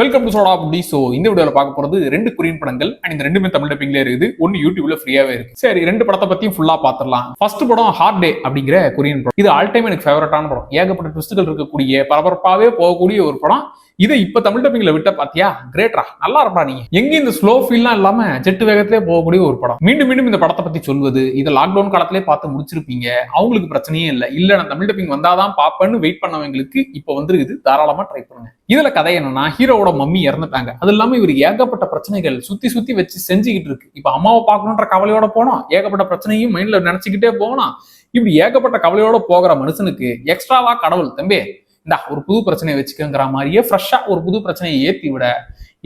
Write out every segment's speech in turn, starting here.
Welcome to soda அப்படி so இந்த வீடியோவில் பார்க்க போகிறது ரெண்டு கொரியன் படங்கள் அண்ட் இந்த ரெண்டுமே தமிழ் டப்பிங்லேயே இருக்குது. ஒன்று யூடியூப்ல ஃப்ரீயாவே இருக்கு. சரி ரெண்டு படத்தை பத்தியும் ஃபுல்லாக பார்த்துடலாம். ஃபர்ஸ்ட் படம் ஹார்ட் டே அப்படிங்கிற கொரியன் படம். இது ஆல் டைம் எனக்கு ஃபேவரட்டான படம். ஏகப்பட்ட ட்விஸ்ட்டுகள் இருக்கக்கூடிய பரபரப்பாகவே போகக்கூடிய ஒரு படம். இதை இப்ப தமிழ் டப்பிங்ல விட்ட பாத்தியா? கிரேட்ரா நல்லா இருப்பா நீங்க எங்க இந்த ஸ்லோ ஃபீல்லாம் இல்லாம ஜெட்டு வேகத்திலே போகக்கூடிய ஒரு படம். மீண்டும் மீண்டும் இந்த படத்தை பத்தி சொல்வது இதை லாக்டவுன் காலத்திலே பார்த்து முடிச்சிருப்பீங்க. அவங்களுக்கு பிரச்சனையே இல்லை. இல்ல நான் தமிழ் டப்பிங் வந்தாதான் பாப்பேன்னு வெயிட் பண்ணவங்களுக்கு இப்ப வந்துருக்குது. தாராளமா ட்ரை பண்ணுங்க. இதுல கதை என்னன்னா ஹீரோவோட மம்மி இறந்துட்டாங்க. அது இல்லாம இவர் ஏகப்பட்ட பிரச்சனைகள் சுத்தி சுத்தி வச்சு செஞ்சுக்கிட்டு இருக்கு. இப்ப அம்மாவை பார்க்கணுன்ற கவலையோட போனோம் ஏகப்பட்ட பிரச்சனையும் மைண்ட்ல நினைச்சுக்கிட்டே போனோம் இப்படி ஏகப்பட்ட கவலையோட போகிற மனுஷனுக்கு எக்ஸ்ட்ராவா கடவுள். தம்பி இந்தா ஒரு புது பிரச்சனையை வச்சுக்கங்கிற மாதிரியே ஃப்ரெஷ்ஷாக ஒரு புது பிரச்சனையை ஏற்றி விட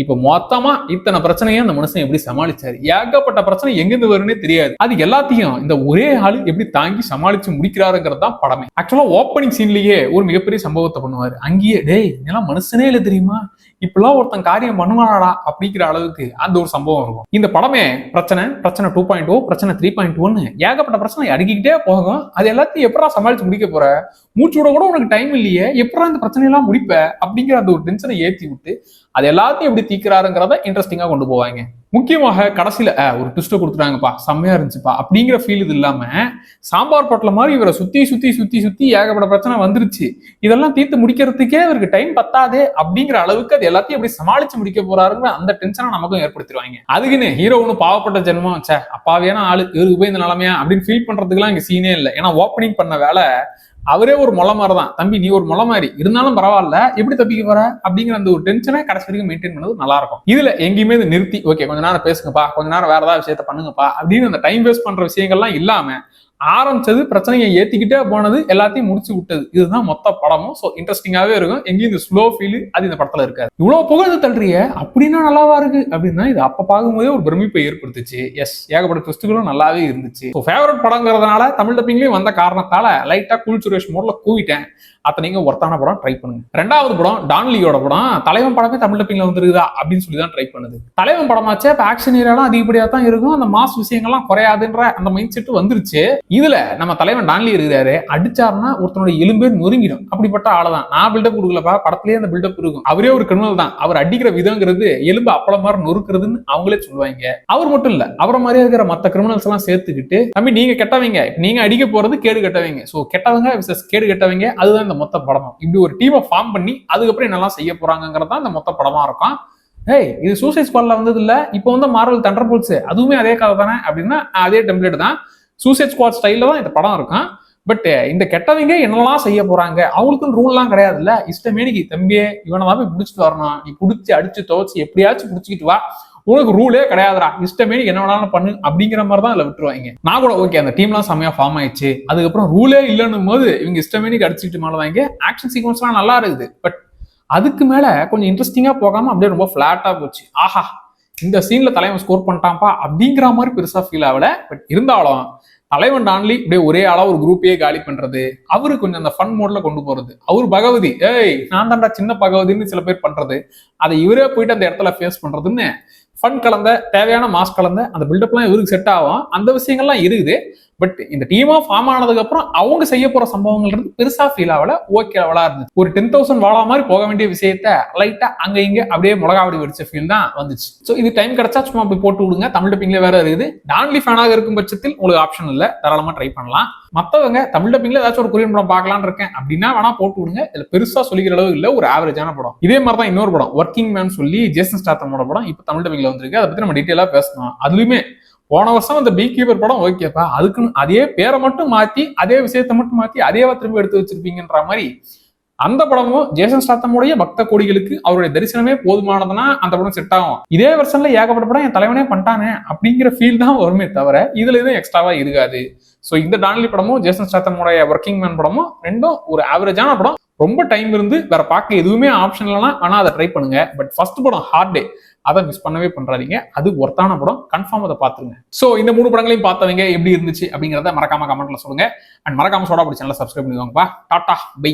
இப்போ மொத்தமா இத்தனை பிரச்சனையை அந்த மனுஷன் எப்படி சமாளிச்சாரு? ஏகப்பட்ட பிரச்சனை எங்கிருந்து வரும்னே தெரியாது. அது எல்லாத்தையும் இந்த ஒரே ஆளு எப்படி தாங்கி சமாளிச்சு முடிக்கிறாருங்கிறது தான் படமே. ஆக்சுவலா ஓப்பனிங் சீன்லயே ஒரு மிகப்பெரிய சம்பவத்தை பண்ணுவாரு. அங்கேயே டேய் இதெல்லாம் மனுஷனே இல்லை தெரியுமா? இப்பெல்லாம் ஒருத்தன் காரியம் பண்ணுவானாடா அப்படிங்கிற அளவுக்கு அந்த ஒரு சம்பவம் இருக்கும். இந்த படமே பிரச்சனை பிரச்சனை டூ பாயிண்ட் ஓ பிரச்சனை த்ரீ பாயிண்ட் ஒன்னு ஏகப்பட்ட பிரச்சனை அடுக்கிக்கிட்டே போகும். அது எல்லாத்தையும் எப்படா சமாளிச்சு முடிக்க போற? மூச்சு விட கூட உனக்கு டைம் இல்லையே. எப்படா இந்த பிரச்சனையெல்லாம் முடிப்ப? அப்படிங்கிற அந்த ஒரு டென்ஷனை ஏற்றி விட்டு அது எல்லாத்தையும் எப்படி தீக்கிறாருங்கிறத இன்ட்ரெஸ்டிங்கா கொண்டு போவாங்க. முக்கியமாக கடைசியில ஒரு ட்விஸ்ட்டை கொடுத்துட்டாங்கப்பா செம்மையா இருந்துச்சுப்பா அப்படிங்கிற ஃபீல் இது இல்லாமல் சாம்பார் பொட்டில் மாதிரி இவரை சுற்றி சுற்றி சுற்றி சுற்றி ஏகப்பட்ட பிரச்சனை வந்துருச்சு. இதெல்லாம் தீர்த்து முடிக்கிறதுக்கே இவருக்கு டைம் பத்தாதே அப்படிங்கிற அளவுக்கு அது எல்லாத்தையும் எப்படி சமாளிச்சு முடிக்க போறாருங்கிற அந்த டென்ஷனை நமக்கும் ஏற்படுத்திடுவாங்க. அதுக்குன்னு ஹீரோ ஒன்று பாவப்பட்ட ஜென்மம் சே அப்பாவியான ஆளு இவருக்கு போய் இந்த நிலைமையா அப்படின்னு ஃபீல் பண்றதுக்குலாம் இங்கே சீனே இல்லை. ஏன்னா ஓப்பனிங் பண்ண வேலை அவரே ஒரு முளை மாதிரி தான் தம்பி நீ ஒரு முளை மாதிரி. இருந்தாலும் பரவாயில்ல. எப்படி தப்பிக்க போற? அப்படிங்கிற அந்த ஒரு டென்ஷனை கடைசி வரைக்கும் மெயின்டைன் பண்ணது நல்லா இருக்கும் இதுல எங்கேயுமே இது நிறுத்தி ஓகே கொஞ்ச நேரம் பேசுங்கப்பா கொஞ்ச நேரம் வேற ஏதாவது விஷயத்த பண்ணுங்கப்பா அப்படின்னு அந்த டைம் வேஸ்ட் பண்ற விஷயங்கள்லாம் இல்லாம ஆரம்பிச்சது பிரச்சனையை ஏத்திக்கிட்டே போனது எல்லாத்தையும் முடிச்சு விட்டது. இதுதான் மொத்த படமும். ஸோ இன்ட்ரெஸ்டிங்காவே இருக்கும். எங்கேயும் இந்த ஸ்லோ ஃபீல் அது இந்த படத்துல இருக்காது. இவ்வளவு புகழ்ந்து தள்ளுறிய அப்படின்னா நல்லாவா இருக்கு? அப்படின்னா இது அப்ப பார்க்கும்போதே ஒரு பிரமிப்பை ஏற்படுத்துச்சு. எஸ் ஏகப்பட்ட ட்விஸ்ட்டுகளும் நல்லாவே இருந்துச்சு. ஸோ ஃபேவரட் படங்கிறதுனால தமிழ் டப்பிங்லேயும் வந்த காரணத்தால லைட்டா கூல் சுரேஷ் மோட்ல கூவிட்டேன். அத்தனை நீங்க ஒருத்தான படம் ட்ரை பண்ணுங்க. ரெண்டாவது படம் டான்லியோட படம் தலைவன் படமே தமிழ் டப்பிங்ல வந்துருக்குதா அப்படின்னு சொல்லி தான் ட்ரை பண்ணுது. தலைவன் படமாச்சே இப்போ ஆக்ஷன் ஏரியாலாம் அதிகப்படியா தான் இருக்கும். அந்த மாஸ் விஷயங்கள்லாம் குறையாதுன்ற அந்த மைண்ட் செட் வந்துருச்சு. இதுல நம்ம தலைவன் டான்லி இருக்கிறாரு அடிச்சாருன்னா ஒருத்தனுடைய எலும்பே நொறுங்கிடும். அப்படிப்பட்ட ஆளுதான். நான் பில்டப் கொடுக்கலப்பா படத்துலயே அந்த பில்டப் இருக்கும். அவரே ஒரு கிரிமினல் தான். அவர் அடிக்கிற விதங்கிறது எலும்பு அப்பளம் மாதிரி நொறுக்குறதுன்னு அவங்களே சொல்லுவாங்க. அவர் மட்டும் இல்ல அவரை மாதிரியே இருக்கிற மத்த கிரிமினல்ஸ் எல்லாம் சேர்த்துக்கிட்டு தம்பி நீங்க கெட்டவங்க. நீங்க அடிக்க போறது கேடு கெட்டவங்க. சோ கெட்டவங்க விசஸ் கேடு கெட்டவங்க அதுதான் இந்த மொத்த படமும். இப்படி ஒரு டீமை ஃபார்ம் பண்ணி அதுக்கப்புறம் என்னெல்லாம் செய்ய போறாங்கிறதா தான் இந்த மொத்த படமா இருக்கும். ஏய் இது சூசைட் ஸ்குவாட்ல வந்தது இல்ல இப்போ வந்து மார்வல் தண்டர் போல்ஸ் அதுவுமே அதே கதை தானே அப்படின்னா அதே டெம்ப்ளேட் தான். சூசைட் ஸ்குவாட் ஸ்டைல்ல தான் இந்த படம் இருக்கும். பட் இந்த கெட்டவங்க என்னெல்லாம் செய்ய போறாங்க அவங்களுக்குன்னு ரூல்லாம் கிடையாதுல்ல. இஷ்டமேனிக்கு தம்பியே இவனை தான் போய் பிடிச்சிட்டு வரணும். நீ பிடிச்சி அடிச்சு துவச்சி எப்படியாச்சும் பிடிச்சிக்கிட்டு வா. உனக்கு ரூலே கிடையாதுடா. இஷ்டமே என்ன வேணாலும் பண்ணு அப்படிங்கிற மாதிரி தான் அதில் விட்டுருவாங்க. நான் கூட ஓகே அந்த டீம்லாம் செம்மையா ஃபார்ம் ஆயிடுச்சு. அதுக்கப்புறம் ரூலே இல்லைன்னும் போது இவங்க இஷ்டமேனிக்கு அடிச்சுக்கிட்டு மேலே வாங்க. ஆக்ஷன் சீக்வன்ஸ்லாம் நல்லா இருக்குது. பட் அதுக்கு மேல கொஞ்சம் இன்ட்ரெஸ்டிங்கா போகாம அப்படியே ரொம்ப ஃபிளாட்டா போச்சு. ஆஹா இந்த சீன்ல தலைவன் ஸ்கோர் பண்ணிட்டான்ப்பா அப்படிங்கிற மாதிரி பெருசா ஃபீல் ஆகல. பட் இருந்தாலும் தலைவன் டான்லி இப்படியே ஒரே ஆளா ஒரு குரூப்பையே காலி பண்றது அவரு கொஞ்சம் அந்த ஃபன் மோட்ல கொண்டு போறது. அவர் பகவதி ஏய் நான் தான்டா சின்ன பகவதின்னு சில பேர் பண்றது. அதை இவரே போயிட்டு அந்த இடத்துல ஃபேஸ் பண்றதுன்னு ஃபன் கலந்த தேவையான மாஸ்க் கலந்த அந்த பில்டப்லாம் இவருக்கு செட் ஆகும். அந்த விஷயங்கள்லாம் இருக்குது. பட் இந்த டீமா ஃபார்ம் ஆனதுக்கு அப்புறம் அவங்க செய்ய போற சம்பவங்கள் இருந்து பெருசா ஃபீல் ஆகல ஓகே அவளா இருந்துச்சு ஒரு டென் தௌசண்ட் வாழா மாதிரி போக வேண்டிய விஷயத்த லைட்டா அங்க இங்க அப்படியே முளகாவடி வெடிச்ச ஃபீல் தான் வந்துச்சு. ஸோ இது டைம் கிடைச்சா சும்மா அப்படி போட்டு விடுங்க. தமிழ் டப்பிங்ல வேற இருக்குது. டான்லி ஃபேனாக இருக்கும் பட்சத்தில் உங்களுக்கு ஆப்ஷன் இல்ல. தாராளமா ட்ரை பண்ணலாம். மத்தவங்க தமிழ் டப்பிங்ல ஏதாச்சும் ஒரு கொரியன் படம் பார்க்கலாம்னு இருக்கேன். அப்படின்னா வேணா போட்டு விடுங்க. இதுல பெருசா சொல்லிக்கிற அளவு இல்ல. ஒரு ஆவரேஜான படம். இதே மாதிரி தான் இன்னொரு படம். ஒர்க்கிங் மேன் சொல்லி ஜேசன் ஸ்டாத்தமோட படம். இப்போ தமிழ் டப்பிங்ல வந்திருக்கு. அதை பத்தி நம்ம டீட்டெயிலா பேசணும். அதுலயுமே போன வருஷம் அந்த பீ கீப்பர் படம் ஓகேப்பா அதுக்குன்னு அதே பேரை மட்டும் மாத்தி அதே விஷயத்தை மட்டும் மாத்தி அதேவா திரும்பி எடுத்து வச்சிருப்பீங்கன்ற மாதிரி அந்த படமும் ஜேசன் ஸ்டாத்தமுடைய பக்த கோடிகளுக்கு அவருடைய தரிசனமே போதுமானதுன்னா அந்த படம் செட் ஆகும். இதே வருஷன்ல ஏகப்பட்ட படம் என் தலைவனே பண்ணிட்டானே அப்படிங்கிற ஃபீல் தான் வருமே தவிர இதுல எதுவும் எக்ஸ்ட்ராவா இருக்காது. ஸோ இந்த டானலி படமும் ஜேசன் ஸ்டாத்தமுடைய ஒர்க்கிங் மேன் படமும் ரெண்டும் ஒரு ஆவரேஜான படம். ரொம்ப டைம் இருந்து வேற பார்க்க எதுவுமே ஆப்ஷன் இல்லைனா ஆனால் அதை ட்ரை பண்ணுங்க. பட் ஃபர்ஸ்ட் படம் ஹார்ட் டே அதை மிஸ் பண்ணவே பண்றாதீங்க அது ஒர்த்தான படம். கன்ஃபார்ம் அதை பார்த்துருங்க. ஸோ இந்த மூணு படங்களையும் பார்த்தவங்க எப்படி இருந்துச்சு அப்படிங்கிறத மறக்காம கமெண்ட்ல சொல்லுங்க. அண்ட் மறக்காம சோடா பிடிச்ச சேனலை சப்ஸ்கிரைப் பண்ணிக்கோங்கப்பா. Tata bye